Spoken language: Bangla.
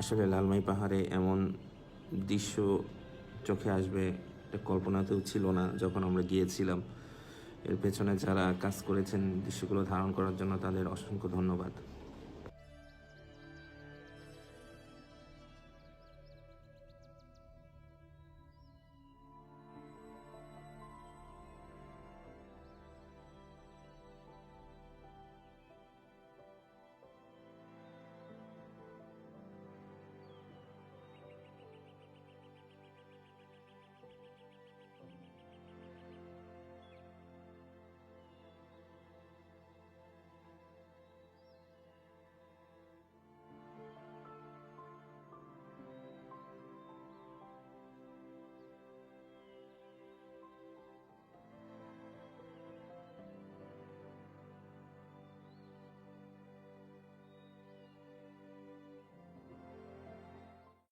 আসলে লালমাই পাহাড়ে এমন দৃশ্য চোখে আসবে, এটা কল্পনাতেও ছিল না যখন আমরা গিয়েছিলাম। এর পেছনে যারা কাজ করেছেন দৃশ্যগুলো ধারণ করার জন্য তাদের অসংখ্য ধন্যবাদ।